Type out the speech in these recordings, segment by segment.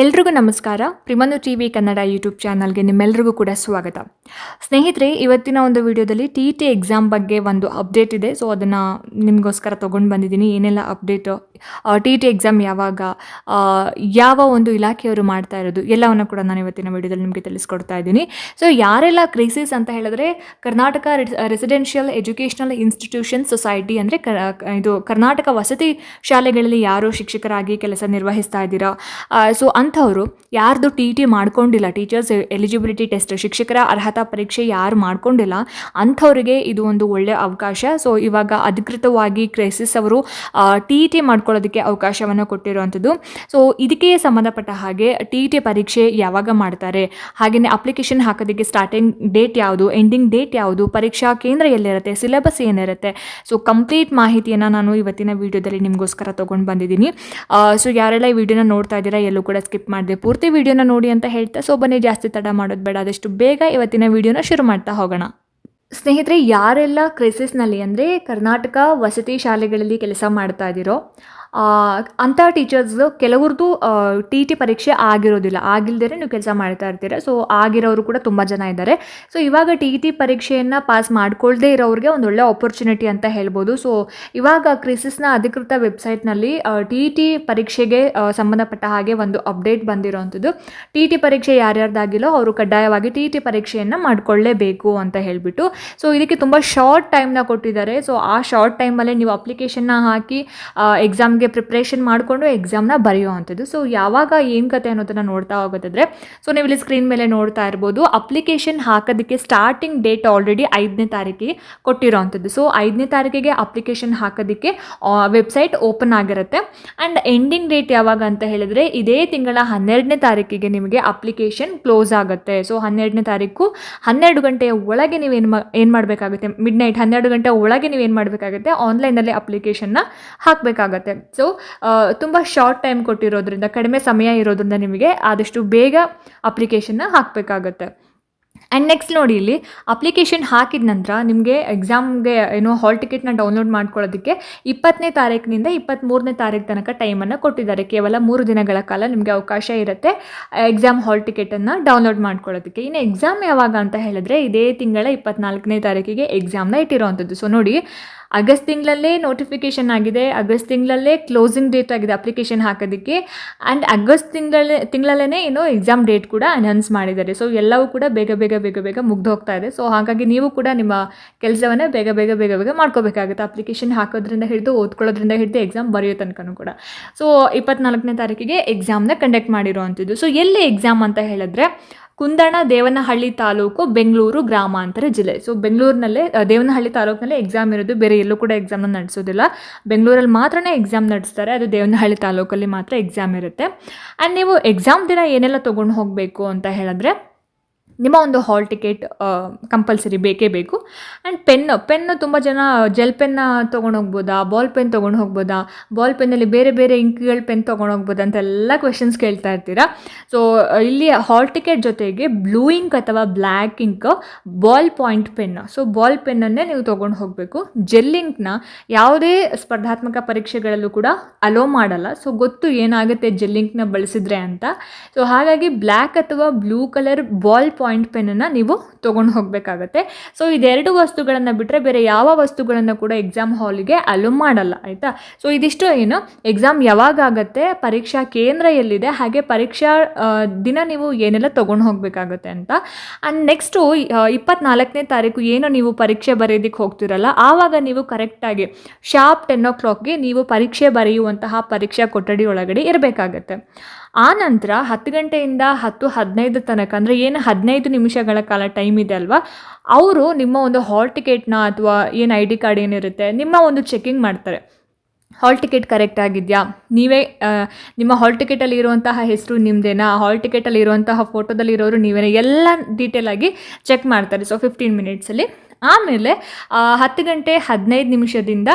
ಎಲ್ರಿಗೂ ನಮಸ್ಕಾರ. ಪ್ರಿಮನು ಟಿ ವಿ ಕನ್ನಡ ಯೂಟ್ಯೂಬ್ ಚಾನಲ್ಗೆ ನಿಮ್ಮೆಲ್ಲರಿಗೂ ಕೂಡ ಸ್ವಾಗತ. ಸ್ನೇಹಿತರೆ, ಇವತ್ತಿನ ಒಂದು ವಿಡಿಯೋದಲ್ಲಿ ಟಿ ಟಿ ಎಕ್ಸಾಮ್ ಬಗ್ಗೆ ಒಂದು ಅಪ್ಡೇಟ್ ಇದೆ. ಸೊ ಅದನ್ನು ನಿಮಗೋಸ್ಕರ ತೊಗೊಂಡು ಬಂದಿದ್ದೀನಿ. ಏನೆಲ್ಲ ಅಪ್ಡೇಟ್ ಟಿ ಟಿ ಎಕ್ಸಾಮ್ ಯಾವಾಗ ಯಾವ ಒಂದು ಇಲಾಖೆಯವರು ಮಾಡ್ತಾ ಇರೋದು, ಎಲ್ಲವನ್ನು ಕೂಡ ನಾನು ಇವತ್ತಿನ ವಿಡಿಯೋದಲ್ಲಿ ನಿಮಗೆ ತಿಳಿಸ್ಕೊಡ್ತಾ ಇದ್ದೀನಿ. ಸೊ ಯಾರೆಲ್ಲ ಕ್ರೈಸಿಸ್ ಅಂತ ಹೇಳಿದ್ರೆ, Karnataka residential educational institution society ಅಂದರೆ ಇದು ಕರ್ನಾಟಕ ವಸತಿ ಶಾಲೆಗಳಲ್ಲಿ ಯಾರು ಶಿಕ್ಷಕರಾಗಿ ಕೆಲಸ ನಿರ್ವಹಿಸ್ತಾ ಇದ್ದೀರಾ? ಸೊ ಅಂಥವರು ಯಾರ್ದು ಟಿ ಟಿ ಮಾಡ್ಕೊಂಡಿಲ್ಲ ಟೀಚರ್ಸ್ ಎಲಿಜಿಬಿಲಿಟಿ ಟೆಸ್ಟ್ ಶಿಕ್ಷಕರ ಅರ್ಹತಾ ಪರೀಕ್ಷೆ ಯಾರು ಮಾಡ್ಕೊಂಡಿಲ್ಲ, ಅಂಥವ್ರಿಗೆ ಇದು ಒಂದು ಒಳ್ಳೆಯ ಅವಕಾಶ. ಸೊ ಇವಾಗ ಅಧಿಕೃತವಾಗಿ ಕ್ರೈಸಿಸ್ ಅವರು ಟಿ ಇ ಟಿ ಮಾಡ್ಕೊಳ್ಳೋದಕ್ಕೆ ಅವಕಾಶವನ್ನು ಕೊಟ್ಟಿರುವಂಥದ್ದು. ಸೊ ಇದಕ್ಕೆ ಸಂಬಂಧಪಟ್ಟ ಹಾಗೆ ಟಿ ಇ ಟಿ ಪರೀಕ್ಷೆ ಯಾವಾಗ ಮಾಡ್ತಾರೆ? ಹಾಗೆಯೇ ಅಪ್ಲಿಕೇಶನ್ ಹಾಕೋದಕ್ಕೆ ಸ್ಟಾರ್ಟಿಂಗ್ ಡೇಟ್ ಯಾವುದು ಎಂಡಿಂಗ್ ಡೇಟ್ ಯಾವುದು, ಪರೀಕ್ಷಾ ಕೇಂದ್ರ ಎಲ್ಲಿರುತ್ತೆ ಸಿಲೆಬಸ್ ಏನಿರುತ್ತೆ? ಸೊ ಕಂಪ್ಲೀಟ್ ಮಾಹಿತಿಯನ್ನು ನಾನು ಇವತ್ತಿನ ವಿಡಿಯೋದಲ್ಲಿ ನಿಮಗೋಸ್ಕರ ತೊಗೊಂಡು ಬಂದಿದ್ದೀನಿ. ಸೊ ಯಾರೆಲ್ಲ ಈ ವಿಡಿಯೋನ ನೋಡ್ತಾ ಇದ್ದೀರಾ ಎಲ್ಲೂ ಕೂಡ ಸ್ಕಿಪ್ ಮಾಡಿದೆ ಪೂರ್ತಿ ವಿಡಿಯೋನ ನೋಡಿ ಅಂತ ಹೇಳ್ತಾ ಸೊ ಬನ್ನಿ ಜಾಸ್ತಿ ತಡ ಮಾಡೋದು ಬೇಡ ಅದಷ್ಟು ಬೇಗ ಇವತ್ತಿನ ವಿಡಿಯೋನ ಶುರು ಮಾಡ್ತಾ ಹೋಗೋಣ. ಸ್ನೇಹಿತರೆ, ಯಾರೆಲ್ಲ ಕ್ರೈಸಿಸ್ನಲ್ಲಿ ಅಂದರೆ ಕರ್ನಾಟಕ ವಸತಿ ಶಾಲೆಗಳಲ್ಲಿ ಕೆಲಸ ಮಾಡ್ತಾ ಇದ್ದೀರೋ ಅಂಥ ಟೀಚರ್ಸ್ ಕೆಲವ್ರದ್ದು ಟಿ ಟಿ ಪರೀಕ್ಷೆ ಆಗಿರೋದಿಲ್ಲ. ಆಗಿಲ್ದೇ ನೀವು ಕೆಲಸ ಮಾಡ್ತಾ ಇರ್ತೀರ. ಸೊ ಆಗಿರೋರು ಕೂಡ ತುಂಬ ಜನ ಇದ್ದಾರೆ. ಸೊ ಇವಾಗ ಟಿ ಟಿ ಪರೀಕ್ಷೆಯನ್ನು ಪಾಸ್ ಮಾಡ್ಕೊಳ್ಳದೇ ಇರೋರಿಗೆ ಒಂದು ಒಳ್ಳೆ ಆಪರ್ಚುನಿಟಿ ಅಂತ ಹೇಳ್ಬೋದು. ಸೊ ಇವಾಗ ಕ್ರಿಸಿಸ್ನ ಅಧಿಕೃತ ವೆಬ್ಸೈಟ್ನಲ್ಲಿ ಟಿ ಟಿ ಪರೀಕ್ಷೆಗೆ ಸಂಬಂಧಪಟ್ಟ ಹಾಗೆ ಒಂದು ಅಪ್ಡೇಟ್ ಬಂದಿರೋವಂಥದ್ದು ಟಿ ಟಿ ಪರೀಕ್ಷೆ ಯಾರ್ಯಾರ್ದಾಗಿಲ್ಲೋ ಅವರು ಕಡ್ಡಾಯವಾಗಿ ಟಿ ಟಿ ಪರೀಕ್ಷೆಯನ್ನು ಮಾಡ್ಕೊಳ್ಳೇಬೇಕು ಅಂತ ಹೇಳಿಬಿಟ್ಟು. ಸೊ ಇದಕ್ಕೆ ತುಂಬ ಶಾರ್ಟ್ ಟೈಮ್ನ ಕೊಟ್ಟಿದ್ದಾರೆ. ಸೊ ಆ ಶಾರ್ಟ್ ಟೈಮಲ್ಲೇ ನೀವು ಅಪ್ಲಿಕೇಶನ್ನ ಹಾಕಿ ಎಕ್ಸಾಮ್ಗೆ ಪ್ರಿಪ್ರೇಷನ್ ಮಾಡಿಕೊಂಡು ಎಕ್ಸಾಮ್ನ ಬರೆಯುವಂಥದ್ದು ಸೊ ಯಾವಾಗ ಏನು ಕತೆ ಅನ್ನೋದನ್ನು ನೋಡ್ತಾ ಹೋಗೋದಾದ್ರೆ ಸೊ ನೀವು ಇಲ್ಲಿ ಸ್ಕ್ರೀನ್ ಮೇಲೆ ನೋಡ್ತಾ ಇರ್ಬೋದು ಅಪ್ಲಿಕೇಶನ್ ಹಾಕೋದಕ್ಕೆ ಸ್ಟಾರ್ಟಿಂಗ್ ಡೇಟ್ ಆಲ್ರೆಡಿ ಐದನೇ ತಾರೀಕಿಗೆ ಕೊಟ್ಟಿರೋವಂಥದ್ದು ಸೊ ಐದನೇ ತಾರೀಕಿಗೆ ಅಪ್ಲಿಕೇಶನ್ ಹಾಕೋದಕ್ಕೆ ವೆಬ್ಸೈಟ್ ಓಪನ್ ಆಗಿರುತ್ತೆ. ಆ್ಯಂಡ್ ಎಂಡಿಂಗ್ ಡೇಟ್ ಯಾವಾಗ ಅಂತ ಹೇಳಿದ್ರೆ, ಇದೇ ತಿಂಗಳ ಹನ್ನೆರಡನೇ ತಾರೀಕಿಗೆ ನಿಮಗೆ ಅಪ್ಲಿಕೇಶನ್ ಕ್ಲೋಸ್ ಆಗುತ್ತೆ. ಸೊ ಹನ್ನೆರಡನೇ ತಾರೀಕು ಹನ್ನೆರಡು ಗಂಟೆಯ ಒಳಗೆ ನೀವು ಏನು ಮಾ, ಏನು ಮಾಡಬೇಕಾಗುತ್ತೆ? ಮಿಡ್ ನೈಟ್ ಹನ್ನೆರಡು ಗಂಟೆ ಒಳಗೆ ನೀವು ಏನು ಮಾಡಬೇಕಾಗುತ್ತೆ? ಆನ್ಲೈನಲ್ಲಿ ಅಪ್ಲಿಕೇಶನ್ನ ಹಾಕಬೇಕಾಗತ್ತೆ. ಸೊ ತುಂಬ ಶಾರ್ಟ್ ಟೈಮ್ ಕೊಟ್ಟಿರೋದ್ರಿಂದ, ಕಡಿಮೆ ಸಮಯ ಇರೋದ್ರಿಂದ ನಿಮಗೆ ಆದಷ್ಟು ಬೇಗ ಅಪ್ಲಿಕೇಶನ್ನ ಹಾಕಬೇಕಾಗತ್ತೆ. ಆ್ಯಂಡ್ ನೆಕ್ಸ್ಟ್ ನೋಡಿ ಇಲ್ಲಿ ಅಪ್ಲಿಕೇಶನ್ ಹಾಕಿದ ನಂತರ ನಿಮಗೆ ಎಕ್ಸಾಮ್ಗೆ ಏನೋ ಹಾಲ್ ಟಿಕೆಟ್ನ ಡೌನ್ಲೋಡ್ ಮಾಡ್ಕೊಳ್ಳೋದಕ್ಕೆ ಇಪ್ಪತ್ತನೇ ತಾರೀಕಿನಿಂದ ಇಪ್ಪತ್ತ್ಮೂರನೇ ತಾರೀಕು ತನಕ ಟೈಮನ್ನು ಕೊಟ್ಟಿದ್ದಾರೆ. ಕೇವಲ ಮೂರು ದಿನಗಳ ಕಾಲ ನಿಮಗೆ ಅವಕಾಶ ಇರುತ್ತೆ ಎಕ್ಸಾಮ್ ಹಾಲ್ ಟಿಕೆಟನ್ನು ಡೌನ್ಲೋಡ್ ಮಾಡ್ಕೊಳ್ಳೋದಕ್ಕೆ. ಇನ್ನು ಎಕ್ಸಾಮ್ ಯಾವಾಗ ಅಂತ ಹೇಳಿದ್ರೆ ಇದೇ ತಿಂಗಳ ಇಪ್ಪತ್ನಾಲ್ಕನೇ ತಾರೀಕಿಗೆ ಎಕ್ಸಾಮ್ನ ಇಟ್ಟಿರೋವಂಥದ್ದು. ಸೊ ನೋಡಿ ಆಗಸ್ಟ್ ತಿಂಗಳಲ್ಲೇ ನೋಟಿಫಿಕೇಷನ್ ಆಗಿದೆ, ಆಗಸ್ಟ್ ತಿಂಗಳಲ್ಲೇ ಕ್ಲೋಸಿಂಗ್ ಡೇಟ್ ಆಗಿದೆ ಅಪ್ಲಿಕೇಶನ್ ಹಾಕೋದಕ್ಕೆ ಆ್ಯಂಡ್ ಆಗಸ್ಟ್ ತಿಂಗಳಲ್ಲೇ ತಿಂಗಳಲ್ಲೇ ಏನೋ ಎಕ್ಸಾಮ್ ಡೇಟ್ ಕೂಡ ಅನೌನ್ಸ್ ಮಾಡಿದ್ದಾರೆ. ಸೊ ಎಲ್ಲವೂ ಕೂಡ ಬೇಗ ಬೇಗ ಬೇಗ ಬೇಗ ಮುಗ್ದು ಹೋಗ್ತಾ ಇದೆ. ಸೊ ಹಾಗಾಗಿ ನೀವು ಕೂಡ ನಿಮ್ಮ ಕೆಲಸವನ್ನು ಬೇಗ ಬೇಗ ಬೇಗ ಬೇಗ ಮಾಡ್ಕೋಬೇಕಾಗುತ್ತೆ. ಅಪ್ಲಿಕೇಶನ್ ಹಾಕೋದ್ರಿಂದ ಹಿಡಿದು, ಓದ್ಕೊಳ್ಳೋದ್ರಿಂದ ಹಿಡಿದು ಎಕ್ಸಾಮ್ ಬರೆಯೋ ತನಕನೂ ಕೂಡ. ಸೊ ಇಪ್ಪತ್ನಾಲ್ಕನೇ ತಾರೀಕಿಗೆ ಎಕ್ಸಾಮ್ನ ಕಂಡಕ್ಟ್ ಮಾಡಿರೋವಂಥದ್ದು. ಸೊ ಎಲ್ಲಿ ಎಕ್ಸಾಮ್ ಅಂತ ಹೇಳಿದ್ರೆ ಕುಂದಣ ದೇವನಹಳ್ಳಿ ತಾಲೂಕು ಬೆಂಗಳೂರು ಗ್ರಾಮಾಂತರ ಜಿಲ್ಲೆ. ಸೊ ಬೆಂಗಳೂರಿನಲ್ಲೇ ದೇವನಹಳ್ಳಿ ತಾಲೂಕಿನಲ್ಲೇ ಎಕ್ಸಾಮ್ ಇರೋದು. ಬೇರೆ ಎಲ್ಲೂ ಕೂಡ ಎಕ್ಸಾಮ್ನ ನಡೆಸೋದಿಲ್ಲ. ಬೆಂಗಳೂರಲ್ಲಿ ಮಾತ್ರನೇ ಎಕ್ಸಾಮ್ ನಡೆಸ್ತಾರೆ. ಅದು ದೇವನಹಳ್ಳಿ ತಾಲೂಕಲ್ಲಿ ಮಾತ್ರ ಎಕ್ಸಾಮ್ ಇರುತ್ತೆ. ಆ್ಯಂಡ್ ನೀವು ಎಕ್ಸಾಮ್ ದಿನ ಏನೆಲ್ಲ ತೊಗೊಂಡು ಹೋಗಬೇಕು ಅಂತ ಹೇಳಿದ್ರೆ ನಿಮ್ಮ ಒಂದು ಹಾಲ್ ಟಿಕೆಟ್ ಕಂಪಲ್ಸರಿ ಬೇಕೇ ಬೇಕು. ಆ್ಯಂಡ್ ಪೆನ್ನು ಪೆನ್ನು ತುಂಬ ಜನ ಜೆಲ್ ಪೆನ್ನ ತೊಗೊಂಡು ಹೋಗ್ಬೋದಾ ಬಾಲ್ ಪೆನ್ ತೊಗೊಂಡು ಹೋಗ್ಬೋದಾ ಬಾಲ್ ಪೆನ್ನಲ್ಲಿ ಬೇರೆ ಬೇರೆ ಇಂಕ್ಗಳ ಪೆನ್ ತೊಗೊಂಡು ಹೋಗ್ಬೋದಾ ಅಂತೆಲ್ಲ ಕ್ವೆಶನ್ಸ್ ಕೇಳ್ತಾ ಇರ್ತೀರಾ. ಸೊ ಇಲ್ಲಿ ಹಾಲ್ ಟಿಕೆಟ್ ಜೊತೆಗೆ ಬ್ಲೂ ಇಂಕ್ ಅಥವಾ black ink ball point pen so ball ಪೆನ್ನನ್ನೇ ನೀವು ತೊಗೊಂಡು ಹೋಗಬೇಕು. ಜೆಲ್ ಇಂಕ್ನ ಯಾವುದೇ ಸ್ಪರ್ಧಾತ್ಮಕ ಪರೀಕ್ಷೆಗಳಲ್ಲೂ ಕೂಡ ಅಲೋ ಮಾಡಲ್ಲ. ಸೊ ಗೊತ್ತು ಏನಾಗುತ್ತೆ ಜೆಲ್ ಇಂಕ್ನ ಬಳಸಿದ್ರೆ ಅಂತ. ಸೊ ಹಾಗಾಗಿ ಬ್ಲ್ಯಾಕ್ ಅಥವಾ ಬ್ಲೂ ಕಲರ್ ಬಾಲ್ ಪಾಯಿಂಟ್ ಪೆನ್ನನ್ನು ನೀವು ತೊಗೊಂಡು ಹೋಗಬೇಕಾಗತ್ತೆ. ಸೊ ಇದೆರಡು ವಸ್ತುಗಳನ್ನು ಬಿಟ್ಟರೆ ಬೇರೆ ಯಾವ ವಸ್ತುಗಳನ್ನು ಕೂಡ ಎಕ್ಸಾಮ್ ಹಾಲಿಗೆ ಅಲು ಮಾಡಲ್ಲ, ಆಯಿತಾ? ಸೊ ಇದಿಷ್ಟು ಏನು ಎಕ್ಸಾಮ್ ಯಾವಾಗ ಪರೀಕ್ಷಾ ಕೇಂದ್ರ ಎಲ್ಲಿದೆ, ಹಾಗೆ ಪರೀಕ್ಷಾ ದಿನ ನೀವು ಏನೆಲ್ಲ ತೊಗೊಂಡು ಹೋಗಬೇಕಾಗತ್ತೆ ಅಂತ. ಆ್ಯಂಡ್ ನೆಕ್ಸ್ಟು ಇಪ್ಪತ್ನಾಲ್ಕನೇ ತಾರೀಕು ಏನು ನೀವು ಪರೀಕ್ಷೆ ಬರೆಯೋದಕ್ಕೆ ಹೋಗ್ತಿರಲ್ಲ, ಆವಾಗ ನೀವು ಕರೆಕ್ಟಾಗಿ ಶಾರ್ಪ್ ಟೆನ್ ಓ ಕ್ಲಾಕ್ಗೆ ನೀವು ಪರೀಕ್ಷೆ ಬರೆಯುವಂತಹ ಪರೀಕ್ಷಾ ಕೊಠಡಿ ಒಳಗಡೆ ಇರಬೇಕಾಗತ್ತೆ. ಆ ನಂತರ ಹತ್ತು ಗಂಟೆಯಿಂದ ಹತ್ತು ಹದಿನೈದು ತನಕ, ಅಂದರೆ ಏನು ಹದಿನೈದು ನಿಮಿಷಗಳ ಕಾಲ ಟೈಮ್ ಇದೆ ಅಲ್ವಾ? ಅವರು ನಿಮ್ಮ ಒಂದು ಹಾಲ್ ಟಿಕೆಟ್ನ ಅಥವಾ ಏನು ಐ ಡಿ ಕಾರ್ಡ್ ಏನಿರುತ್ತೆ, ನಿಮ್ಮ ಒಂದು ಚೆಕಿಂಗ್ ಮಾಡ್ತಾರೆ. ಹಾಲ್ ಟಿಕೆಟ್ ಕರೆಕ್ಟ್ ಆಗಿದೆಯಾ? ನೀವೇ ನಿಮ್ಮ ಹಾಲ್ ಟಿಕೆಟಲ್ಲಿ ಇರುವಂತಹ ಹೆಸರು ನಿಮ್ಮದೇನಾ ಹಾಲ್ ಟಿಕೆಟಲ್ಲಿ ಇರುವಂತಹ ಫೋಟೋದಲ್ಲಿ ಇರೋರು ನೀವೇನೇ? ಎಲ್ಲ ಡೀಟೇಲಾಗಿ ಚೆಕ್ ಮಾಡ್ತಾರೆ. ಸೊ ಫಿಫ್ಟೀನ್ ಮಿನಿಟ್ಸಲ್ಲಿ ಆಮೇಲೆ ಹತ್ತು ಗಂಟೆ ಹದಿನೈದು ನಿಮಿಷದಿಂದ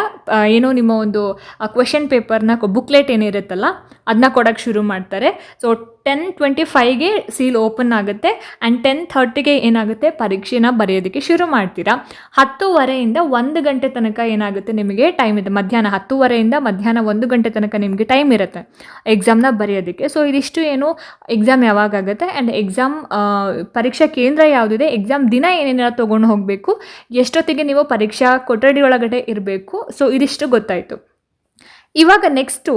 ಏನೋ ನಿಮ್ಮ ಒಂದು ಕ್ವೆಶನ್ ಪೇಪರ್ನ ಬುಕ್ಲೆಟ್ ಏನಿರುತ್ತಲ್ಲ ಅದನ್ನ ಕೊಡೋಕ್ಕೆ ಶುರು ಮಾಡ್ತಾರೆ. ಸೊ ಟೆನ್ ಟ್ವೆಂಟಿ ಫೈವ್ಗೆ ಸೀಲ್ ಓಪನ್ ಆಗುತ್ತೆ ಆ್ಯಂಡ್ ಟೆನ್ ಥರ್ಟಿಗೆ ಏನಾಗುತ್ತೆ ಪರೀಕ್ಷೆನ ಬರೆಯೋದಕ್ಕೆ ಶುರು ಮಾಡ್ತೀರಾ. ಹತ್ತುವರೆಯಿಂದ ಒಂದು ಗಂಟೆ ತನಕ ಏನಾಗುತ್ತೆ ನಿಮಗೆ ಟೈಮ್ ಇದೆ. ಮಧ್ಯಾಹ್ನ ಹತ್ತುವರೆಯಿಂದ ಮಧ್ಯಾಹ್ನ ಒಂದು ಗಂಟೆ ತನಕ ನಿಮಗೆ ಟೈಮ್ ಇರುತ್ತೆ ಎಕ್ಸಾಮ್ನ ಬರೆಯೋದಕ್ಕೆ. ಸೊ ಇದಿಷ್ಟು ಏನು ಎಕ್ಸಾಮ್ ಯಾವಾಗ ಆಗುತ್ತೆ ಆ್ಯಂಡ್ ಎಕ್ಸಾಮ್ ಪರೀಕ್ಷಾ ಕೇಂದ್ರ ಯಾವುದಿದೆ ಎಕ್ಸಾಮ್ ದಿನ ಏನೇನೆಲ್ಲ ತೊಗೊಂಡು ಹೋಗಬೇಕು, ಎಷ್ಟೊತ್ತಿಗೆ ನೀವು ಪರೀಕ್ಷಾ ಕೊಠಡಿ ಒಳಗಡೆ ಇರಬೇಕು. ಸೊ ಇದಿಷ್ಟು ಗೊತ್ತಾಯಿತು. ಇವಾಗ ನೆಕ್ಸ್ಟು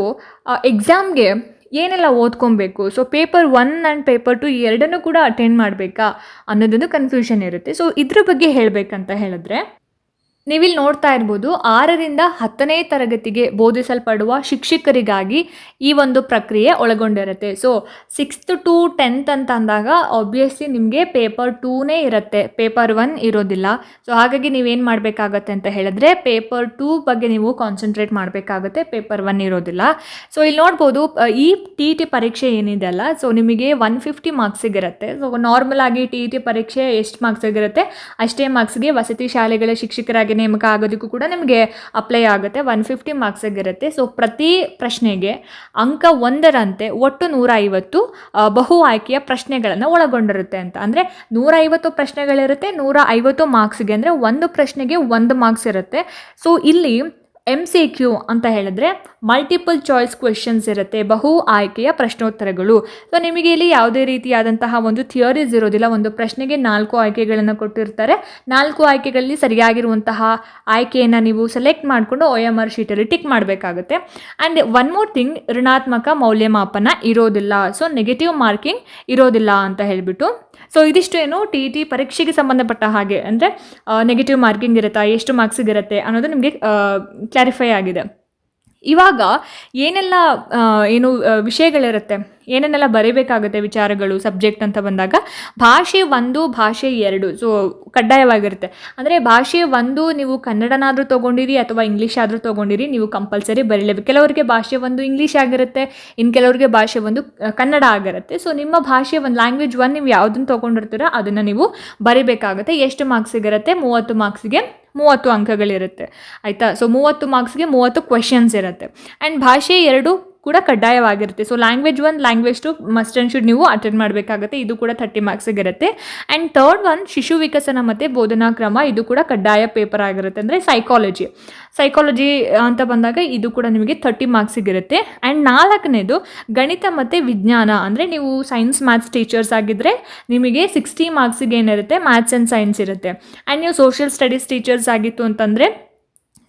ಎಕ್ಸಾಮ್ಗೆ ಏನೆಲ್ಲ ಓದ್ಕೊಬೇಕು? So paper one and paper two ಎರಡನ್ನೂ ಕೂಡ ಅಟೆಂಡ್ ಮಾಡಬೇಕಾ ಅನ್ನೋದೊಂದು ಕನ್ಫ್ಯೂಷನ್ ಇರುತ್ತೆ. ಸೊ ಇದ್ರ ಬಗ್ಗೆ ಹೇಳಬೇಕಂತ ಹೇಳಿದ್ರೆ ನೀವಿಲ್ಲಿ ನೋಡ್ತಾ ಇರ್ಬೋದು ಆರರಿಂದ ಹತ್ತನೇ ತರಗತಿಗೆ ಬೋಧಿಸಲ್ಪಡುವ ಶಿಕ್ಷಕರಿಗಾಗಿ ಈ ಒಂದು ಪ್ರಕ್ರಿಯೆ ಒಳಗೊಂಡಿರುತ್ತೆ. ಸೊ ಸಿಕ್ಸ್ತ್ ಟು ಟೆಂತ್ ಅಂತ ಅಂದಾಗ ಆಬ್ವಿಯಸ್ಲಿ ನಿಮಗೆ ಪೇಪರ್ ಟೂನೇ ಇರುತ್ತೆ. ಪೇಪರ್ ಒನ್ ಇರೋದಿಲ್ಲ. ಸೊ ಹಾಗಾಗಿ ನೀವೇನು ಮಾಡಬೇಕಾಗತ್ತೆ ಅಂತ ಹೇಳಿದ್ರೆ ಪೇಪರ್ ಟೂ ಬಗ್ಗೆ ನೀವು ಕಾನ್ಸಂಟ್ರೇಟ್ ಮಾಡಬೇಕಾಗತ್ತೆ. ಪೇಪರ್ ಒನ್ ಇರೋದಿಲ್ಲ. ಸೊ ಇಲ್ಲಿ ನೋಡ್ಬೋದು ಈ ಟಿ ಟಿ ಪರೀಕ್ಷೆ ಏನಿದೆ ಅಲ್ಲ ಸೊ ನಿಮಗೆ ಒನ್ ಫಿಫ್ಟಿ ಮಾರ್ಕ್ಸಿಗಿರುತ್ತೆ ಸೊ ನಾರ್ಮಲ್ ಆಗಿ ಟಿ ಟಿ ಪರೀಕ್ಷೆ ಎಷ್ಟು ಮಾರ್ಕ್ಸಿಗಿರುತ್ತೆ ಅಷ್ಟೇ ಮಾರ್ಕ್ಸ್ಗೆ ವಸತಿ ಶಾಲೆಗಳ ಶಿಕ್ಷಕರಾಗಿ ನೇಮಕ ಆಗೋದಕ್ಕೂ ಕೂಡ ನಿಮಗೆ ಅಪ್ಲೈ ಆಗುತ್ತೆ. ಒನ್ ಫಿಫ್ಟಿ ಮಾರ್ಕ್ಸಿಗಿರುತ್ತೆ ಸೊ ಪ್ರತಿ ಪ್ರಶ್ನೆಗೆ ಅಂಕ ಒಂದರಂತೆ ಒಟ್ಟು ನೂರ ಐವತ್ತು ಬಹು ಆಯ್ಕೆಯ ಪ್ರಶ್ನೆಗಳನ್ನು ಒಳಗೊಂಡಿರುತ್ತೆ ಅಂತ. ಅಂದರೆ ನೂರ ಐವತ್ತು ಪ್ರಶ್ನೆಗಳಿರುತ್ತೆ ನೂರ ಐವತ್ತು ಮಾರ್ಕ್ಸ್ಗೆ ಅಂದರೆ ಒಂದು ಪ್ರಶ್ನೆಗೆ ಒಂದು ಮಾರ್ಕ್ಸ್ ಇರುತ್ತೆ. ಸೊ ಇಲ್ಲಿ ಎಂ ಸಿ ಕ್ಯೂ ಅಂತ ಹೇಳಿದ್ರೆ ಮಲ್ಟಿಪಲ್ ಚಾಯ್ಸ್ ಕ್ವೆಶನ್ಸ್ ಇರುತ್ತೆ, ಬಹು ಆಯ್ಕೆಯ ಪ್ರಶ್ನೋತ್ತರಗಳು. ಸೊ ನಿಮಗೆ ಇಲ್ಲಿ ಯಾವುದೇ ರೀತಿಯಾದಂತಹ ಒಂದು ಥಿಯರೀಸ್ ಇರೋದಿಲ್ಲ, ಒಂದು ಪ್ರಶ್ನೆಗೆ ನಾಲ್ಕು ಆಯ್ಕೆಗಳನ್ನು ಕೊಟ್ಟಿರ್ತಾರೆ. ನಾಲ್ಕು ಆಯ್ಕೆಗಳಲ್ಲಿ ಸರಿಯಾಗಿರುವಂತಹ ಆಯ್ಕೆಯನ್ನು ನೀವು ಸೆಲೆಕ್ಟ್ ಮಾಡಿಕೊಂಡು ಒ ಎಂ ಆರ್ ಶೀಟಲ್ಲಿ ಟಿಕ್ ಮಾಡಬೇಕಾಗುತ್ತೆ. ಆ್ಯಂಡ್ ಒನ್ ಮೋರ್ ಥಿಂಗ್ ಋಣಾತ್ಮಕ ಮೌಲ್ಯಮಾಪನ ಇರೋದಿಲ್ಲ. ಸೊ ನೆಗೆಟಿವ್ ಮಾರ್ಕಿಂಗ್ ಇರೋದಿಲ್ಲ ಅಂತ ಹೇಳಿಬಿಟ್ಟು ಸೊ ಇದಿಷ್ಟು ಏನು ಟಿ ಟಿ ಪರೀಕ್ಷೆಗೆ ಸಂಬಂಧಪಟ್ಟ ಹಾಗೆ, ಅಂದರೆ ನೆಗೆಟಿವ್ ಮಾರ್ಕಿಂಗ್ ಇರುತ್ತಾ, ಎಷ್ಟು ಮಾರ್ಕ್ಸಿಗೆ ಇರುತ್ತೆ ಅನ್ನೋದು ನಿಮಗೆ ಕ್ಲಾರಿಫೈ ಆಗಿದೆ. ಇವಾಗ ಏನೆಲ್ಲ ಏನು ವಿಷಯಗಳಿರುತ್ತೆ ಏನೇನೆಲ್ಲ ಬರೀಬೇಕಾಗುತ್ತೆ ವಿಚಾರಗಳು ಸಬ್ಜೆಕ್ಟ್ ಅಂತ ಬಂದಾಗ, ಭಾಷೆ ಒಂದು, ಭಾಷೆ ಎರಡು ಸೊ ಕಡ್ಡಾಯವಾಗಿರುತ್ತೆ. ಅಂದರೆ ಭಾಷೆ ಒಂದು ನೀವು ಕನ್ನಡನಾದರೂ ತೊಗೊಂಡಿರಿ ಅಥವಾ ಇಂಗ್ಲೀಷ್ ಆದರೂ ತೊಗೊಂಡಿರಿ, ನೀವು ಕಂಪಲ್ಸರಿ ಬರೀಲೇಬೇಕು. ಕೆಲವರಿಗೆ ಭಾಷೆ ಒಂದು ಇಂಗ್ಲೀಷ್ ಆಗಿರುತ್ತೆ ಇನ್ನು ಕೆಲವರಿಗೆ ಭಾಷೆ ಒಂದು ಕನ್ನಡ ಆಗಿರುತ್ತೆ. ಸೊ ನಿಮ್ಮ ಭಾಷೆ ಒಂದು ಲ್ಯಾಂಗ್ವೇಜ್ ಒನ್ ನೀವು ಯಾವುದನ್ನು ತೊಗೊಂಡಿರ್ತೀರೋ, ಅದನ್ನು ನೀವು ಬರೀಬೇಕಾಗುತ್ತೆ. ಎಷ್ಟು ಮಾರ್ಕ್ಸಿಗಿರುತ್ತೆ ಮೂವತ್ತು ಮಾರ್ಕ್ಸಿಗೆ ಮೂವತ್ತು ಅಂಕಗಳಿರುತ್ತೆ. ಆಯಿತಾ? ಸೊ ಮೂವತ್ತು ಮಾರ್ಕ್ಸ್ಗೆ ಮೂವತ್ತು ಕ್ವೆಶನ್ಸ್ ಇರುತ್ತೆ. ಆ್ಯಂಡ್ ಭಾಷೆ ಎರಡು ಕೂಡ ಕಡ್ಡಾಯವಾಗಿರುತ್ತೆ. So language one language two must and should ನೀವು ಅಟೆಂಡ್ ಮಾಡಬೇಕಾಗುತ್ತೆ. ಇದು ಕೂಡ ಥರ್ಟಿ ಮಾರ್ಕ್ಸಿಗೆ ಇರುತ್ತೆ ಆ್ಯಂಡ್ ಥರ್ಡ್ ಒನ್ ಶಿಶು ವಿಕಸನ ಮತ್ತು ಬೋಧನಾ ಕ್ರಮ, ಇದು ಕೂಡ ಕಡ್ಡಾಯ ಪೇಪರ್ ಆಗಿರುತ್ತೆ. ಅಂದರೆ ಸೈಕಾಲಜಿ ಸೈಕಾಲಜಿ ಅಂತ ಬಂದಾಗ ಇದು ಕೂಡ ನಿಮಗೆ ಥರ್ಟಿ ಮಾರ್ಕ್ಸಿಗಿರುತ್ತೆ ಆ್ಯಂಡ್ ನಾಲ್ಕನೇದು, ಗಣಿತ ಮತ್ತು ವಿಜ್ಞಾನ. ಅಂದರೆ ನೀವು ಸೈನ್ಸ್ ಮ್ಯಾಥ್ಸ್ ಟೀಚರ್ಸ್ ಆಗಿದ್ದರೆ ನಿಮಗೆ ಸಿಕ್ಸ್ಟಿ ಮಾರ್ಕ್ಸಿಗೆ ಏನಿರುತ್ತೆ? ಮ್ಯಾಥ್ಸ್ ಆ್ಯಂಡ್ ಸೈನ್ಸ್ ಇರುತ್ತೆ. ಆ್ಯಂಡ್ ನೀವು ಸೋಷಿಯಲ್ ಸ್ಟಡೀಸ್ ಟೀಚರ್ಸ್ ಆಗಿತ್ತು ಅಂತಂದರೆ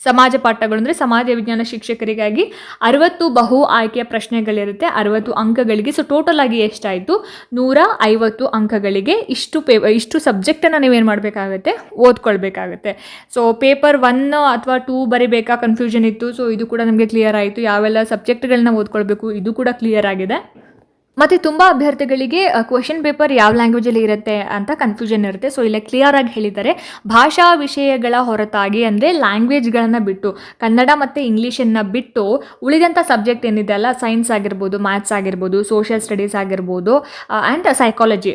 ಸಮಾಜ ಪಾಠಗಳು ಅಂದರೆ ಸಮಾಜ ವಿಜ್ಞಾನ ಶಿಕ್ಷಕರಿಗಾಗಿ ಅರವತ್ತು ಬಹು ಆಯ್ಕೆಯ ಪ್ರಶ್ನೆಗಳಿರುತ್ತೆ, ಅರವತ್ತು ಅಂಕಗಳಿಗೆ. ಸೊ ಟೋಟಲ್ ಆಗಿ ಎಷ್ಟಾಯಿತು? ನೂರ ಐವತ್ತು ಅಂಕಗಳಿಗೆ ಇಷ್ಟು ಪೇ, ಇಷ್ಟು ಸಬ್ಜೆಕ್ಟನ್ನು ನೀವೇನು ಮಾಡಬೇಕಾಗುತ್ತೆ? ಓದ್ಕೊಳ್ಬೇಕಾಗುತ್ತೆ. ಸೊ ಪೇಪರ್ ಒನ್ ಅಥವಾ ಟೂ ಬರಿಬೇಕಾ? ಕನ್ಫ್ಯೂಷನ್ ಇತ್ತು. ಸೊ ಇದು ಕೂಡ ನಮಗೆ ಕ್ಲಿಯರ್ ಆಯಿತು. ಯಾವೆಲ್ಲ ಸಬ್ಜೆಕ್ಟ್ಗಳನ್ನ ಓದ್ಕೊಳ್ಬೇಕು? ಇದು ಕೂಡ ಕ್ಲಿಯರ್ ಆಗಿದೆ. ಮತ್ತು ತುಂಬ ಅಭ್ಯರ್ಥಿಗಳಿಗೆ ಕ್ವೆಶನ್ ಪೇಪರ್ ಯಾವ ಲ್ಯಾಂಗ್ವೇಜಲ್ಲಿ ಇರುತ್ತೆ ಅಂತ ಕನ್ಫ್ಯೂಷನ್ ಇರುತ್ತೆ. ಸೊ ಇಲ್ಲಿ ಕ್ಲಿಯರ್ ಆಗಿ ಹೇಳಿದ್ದಾರೆ. ಭಾಷಾ ವಿಷಯಗಳ ಹೊರತಾಗಿ ಅಂದರೆ ಲ್ಯಾಂಗ್ವೇಜ್ಗಳನ್ನು ಬಿಟ್ಟು, ಕನ್ನಡ ಮತ್ತು ಇಂಗ್ಲೀಷನ್ನು ಬಿಟ್ಟು ಉಳಿದಂಥ ಸಬ್ಜೆಕ್ಟ್ ಏನಿದೆ ಅಲ್ಲ ಸೈನ್ಸ್ ಆಗಿರ್ಬೋದು ಮ್ಯಾಥ್ಸ್ ಆಗಿರ್ಬೋದು ಸೋಷಿಯಲ್ ಸ್ಟಡೀಸ್ ಆಗಿರ್ಬೋದು ಆ್ಯಂಡ್ ಸೈಕಾಲಜಿ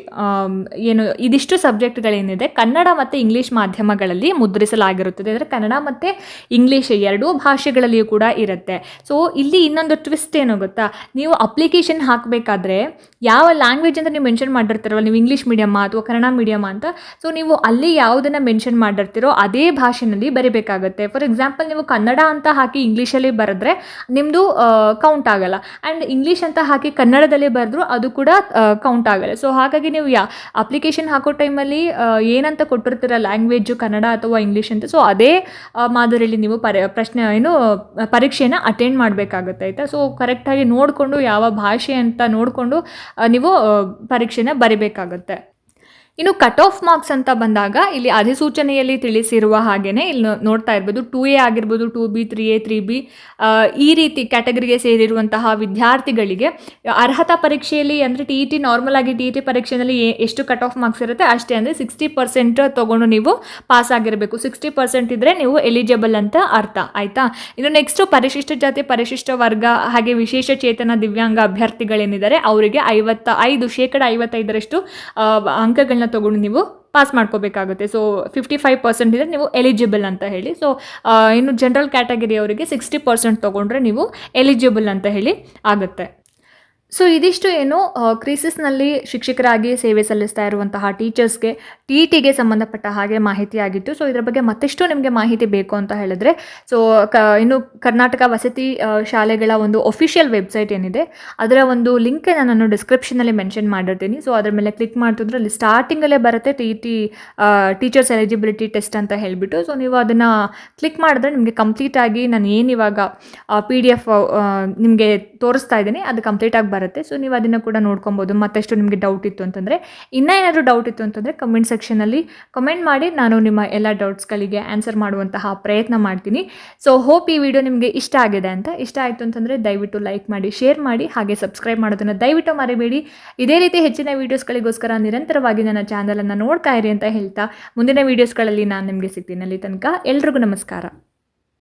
ಏನು, ಇದಿಷ್ಟು ಸಬ್ಜೆಕ್ಟ್ಗಳೇನಿದೆ ಕನ್ನಡ ಮತ್ತು ಇಂಗ್ಲೀಷ್ ಮಾಧ್ಯಮಗಳಲ್ಲಿ ಮುದ್ರಿಸಲಾಗಿರುತ್ತದೆ. ಅಂದರೆ ಕನ್ನಡ ಮತ್ತು ಇಂಗ್ಲೀಷ್ ಎರಡೂ ಭಾಷೆಗಳಲ್ಲಿಯೂ ಕೂಡ ಇರುತ್ತೆ. ಸೊ ಇಲ್ಲಿ ಇನ್ನೊಂದು ಟ್ವಿಸ್ಟ್ ಏನು ಗೊತ್ತಾ? ನೀವು ಅಪ್ಲಿಕೇಶನ್ ಹಾಕಬೇಕಾದ್ರೆ ಯಾವ ಲ್ಯಾಂಗ್ವೇಜ್ ಅಂತ ನೀವು ಮೆನ್ಷನ್ ಮಾಡಿರ್ತೀರಲ್ಲ ನೀವು ಇಂಗ್ಲೀಷ್ ಮೀಡಿಯಮ್ಮ ಅಥವಾ ಕನ್ನಡ ಮೀಡಿಯಮ್ಮ ಅಂತ? ಸೊ ನೀವು ಅಲ್ಲಿ ಯಾವುದನ್ನು ಮೆನ್ಷನ್ ಮಾಡಿರ್ತೀರೋ ಅದೇ ಭಾಷೆನಲ್ಲಿ ಬರಿಬೇಕಾಗುತ್ತೆ. ಫಾರ್ ಎಕ್ಸಾಂಪಲ್ ನೀವು ಕನ್ನಡ ಅಂತ ಹಾಕಿ ಇಂಗ್ಲೀಷಲ್ಲಿ ಬರೆದ್ರೆ ನಿಮ್ಮದು ಕೌಂಟ್ ಆಗಲ್ಲ. ಆ್ಯಂಡ್ ಇಂಗ್ಲೀಷ್ ಅಂತ ಹಾಕಿ ಕನ್ನಡದಲ್ಲಿ ಬರೆದ್ರು ಅದು ಕೂಡ ಕೌಂಟ್ ಆಗಲ್ಲ. ಸೊ ಹಾಗಾಗಿ ನೀವು ಯಾ ಅಪ್ಲಿಕೇಶನ್ ಹಾಕೋ ಟೈಮಲ್ಲಿ ಏನಂತ ಕೊಟ್ಟಿರ್ತೀರ? ಲ್ಯಾಂಗ್ವೇಜು ಕನ್ನಡ ಅಥವಾ ಇಂಗ್ಲೀಷ್ ಅಂತ? ಸೊ ಅದೇ ಮಾದರಿಯಲ್ಲಿ ನೀವು ಪರಿ, ಪ್ರಶ್ನೆ, ಏನು, ಪರೀಕ್ಷೆನ ಅಟೆಂಡ್ ಮಾಡಬೇಕಾಗುತ್ತೆ. ಆಯಿತಾ? ಸೊ ಕರೆಕ್ಟಾಗಿ ನೋಡಿಕೊಂಡು ಯಾವ ಭಾಷೆ ಅಂತ ನೋಡಿಕೊಂಡು ನೀವು ಆ, ಪರೀಕ್ಷೆನ ಬರಿಬೇಕಾಗುತ್ತೆ. ಇನ್ನು ಕಟ್ ಆಫ್ ಮಾರ್ಕ್ಸ್ ಅಂತ ಬಂದಾಗ ಇಲ್ಲಿ ಅಧಿಸೂಚನೆಯಲ್ಲಿ ತಿಳಿಸಿರುವ ಹಾಗೆಯೇ ಇಲ್ಲಿ ನೋಡ್ತಾ ಇರ್ಬೋದು ಟೂ ಎ ಆಗಿರ್ಬೋದು two B three A three B ಈ ರೀತಿ ಕ್ಯಾಟಗರಿಗೆ ಸೇರಿರುವಂತಹ ವಿದ್ಯಾರ್ಥಿಗಳಿಗೆ ಅರ್ಹತಾ ಪರೀಕ್ಷೆಯಲ್ಲಿ ಅಂದರೆ ಟಿ ಇ ಟಿ ನಾರ್ಮಲ್ ಆಗಿ ಟಿ ಇ ಟಿ ಪರೀಕ್ಷೆಯಲ್ಲಿ ಎಷ್ಟು ಕಟ್ ಆಫ್ ಮಾರ್ಕ್ಸ್ ಇರುತ್ತೆ ಅಷ್ಟೇ ಅಂದರೆ ಸಿಕ್ಸ್ಟಿ ಪರ್ಸೆಂಟ್ ತೊಗೊಂಡು ನೀವು ಪಾಸ್ ಆಗಿರಬೇಕು. ಸಿಕ್ಸ್ಟಿ ಪರ್ಸೆಂಟ್ ಇದ್ದರೆ ನೀವು ಎಲಿಜಿಬಲ್ ಅಂತ ಅರ್ಥ ಆಯಿತಾ? ಇನ್ನು ನೆಕ್ಸ್ಟು ಪರಿಶಿಷ್ಟ ಜಾತಿ ಪರಿಶಿಷ್ಟ ವರ್ಗ ಹಾಗೆ ವಿಶೇಷ ಚೇತನ ದಿವ್ಯಾಂಗ ಅಭ್ಯರ್ಥಿಗಳೇನಿದ್ದಾರೆ ಅವರಿಗೆ ಐವತ್ತ ಐದು ಶೇಕಡ ಐವತ್ತೈದರಷ್ಟು ಆ, ಅಂಕಗಳನ್ನ ತೊಗೊಂಡು ನೀವು ಪಾಸ್ ಮಾಡ್ಕೋಬೇಕಾಗುತ್ತೆ. ಸೊ ಫಿಫ್ಟಿ ಫೈವ್ ಪರ್ಸೆಂಟ್ ಇದ್ದರೆ ನೀವು ಎಲಿಜಿಬಲ್ ಅಂತ ಹೇಳಿ. ಸೊ ಇನ್ನು ಜನರಲ್ ಕ್ಯಾಟಗರಿ ಅವರಿಗೆ ಸಿಕ್ಸ್ಟಿ ಪರ್ಸೆಂಟ್ ತೊಗೊಂಡ್ರೆ ನೀವು ಎಲಿಜಿಬಲ್ ಅಂತ ಹೇಳಿ ಆಗುತ್ತೆ. ಸೊ ಇದಿಷ್ಟು ಏನು ಕ್ರೀಸಸ್ನಲ್ಲಿ ಶಿಕ್ಷಕರಾಗಿ ಸೇವೆ ಸಲ್ಲಿಸ್ತಾ ಇರುವಂತಹ ಟೀಚರ್ಸ್ಗೆ ಟಿ ಟಿಗೆ ಸಂಬಂಧಪಟ್ಟ ಹಾಗೆ ಮಾಹಿತಿ ಆಗಿತ್ತು. ಸೊ ಇದರ ಬಗ್ಗೆ ಮತ್ತಷ್ಟು ನಿಮಗೆ ಮಾಹಿತಿ ಬೇಕು ಅಂತ ಹೇಳಿದ್ರೆ ಸೊ ಕ, ಇನ್ನು ಕರ್ನಾಟಕ ವಸತಿ ಶಾಲೆಗಳ ಒಂದು ಒಫಿಷಿಯಲ್ ವೆಬ್ಸೈಟ್ ಏನಿದೆ, ಅದರ ಒಂದು ಲಿಂಕ್ ನಾನು ಡಿಸ್ಕ್ರಿಪ್ಷನಲ್ಲಿ ಮೆನ್ಷನ್ ಮಾಡಿರ್ತೀನಿ. ಸೊ ಅದರ ಮೇಲೆ ಕ್ಲಿಕ್ ಮಾಡ್ತಿದ್ರೆ, ಅಲ್ಲಿ ಸ್ಟಾರ್ಟಿಂಗಲ್ಲೇ ಬರುತ್ತೆ T T teachers eligibility test ಅಂತ ಹೇಳಿಬಿಟ್ಟು. ಸೊ ನೀವು ಅದನ್ನು ಕ್ಲಿಕ್ ಮಾಡಿದ್ರೆ ನಿಮಗೆ ಕಂಪ್ಲೀಟ್ ಆಗಿ ನಾನು ಏನು ಇವಾಗ ಪಿ ಡಿ ಎಫ್ ನಿಮಗೆ ತೋರಿಸ್ತಾ ಇದ್ದೀನಿ. ಅದು ಕಂಪ್ಲೀಟ್ ಆಗಿ ಬರುತ್ತೆ. ಸೊ ನೀವು ಅದನ್ನು ಕೂಡ ನೋಡ್ಕೊಬೋದು. ಮತ್ತಷ್ಟು ನಿಮಗೆ ಡೌಟ್ ಇತ್ತು ಅಂತಂದರೆ, ಇನ್ನೂ ಏನಾದರೂ ಡೌಟ್ ಇತ್ತು ಅಂತಂದರೆ ಕಮೆಂಟ್ ಸೆಕ್ಷನಲ್ಲಿ ಕಮೆಂಟ್ ಮಾಡಿ. ನಾನು ನಿಮ್ಮ ಎಲ್ಲ ಡೌಟ್ಸ್ಗಳಿಗೆ ಆನ್ಸರ್ ಮಾಡುವಂತಹ ಪ್ರಯತ್ನ ಮಾಡ್ತೀನಿ. ಸೊ ಹೋಪ್ ಈ ವಿಡಿಯೋ ನಿಮಗೆ ಇಷ್ಟ ಆಗಿದೆ ಅಂತ. ಇಷ್ಟ ಆಯಿತು ಅಂತಂದರೆ ದಯವಿಟ್ಟು ಲೈಕ್ ಮಾಡಿ ಶೇರ್ ಮಾಡಿ, ಹಾಗೆ ಸಬ್ಸ್ಕ್ರೈಬ್ ಮಾಡೋದನ್ನು ದಯವಿಟ್ಟು ಮರಿಬೇಡಿ. ಇದೇ ರೀತಿ ಹೆಚ್ಚಿನ ವೀಡಿಯೋಸ್ಗಳಿಗೋಸ್ಕರ ನಿರಂತರವಾಗಿ ನನ್ನ ಚಾನಲನ್ನು ನೋಡ್ತಾ ಇರಿ ಅಂತ ಹೇಳ್ತಾ ಮುಂದಿನ ವೀಡಿಯೋಸ್ಗಳಲ್ಲಿ ನಾನು ನಿಮಗೆ ಸಿಗ್ತೀನಿ. ಅಲ್ಲಿ ತನಕ ಎಲ್ರಿಗೂ ನಮಸ್ಕಾರ.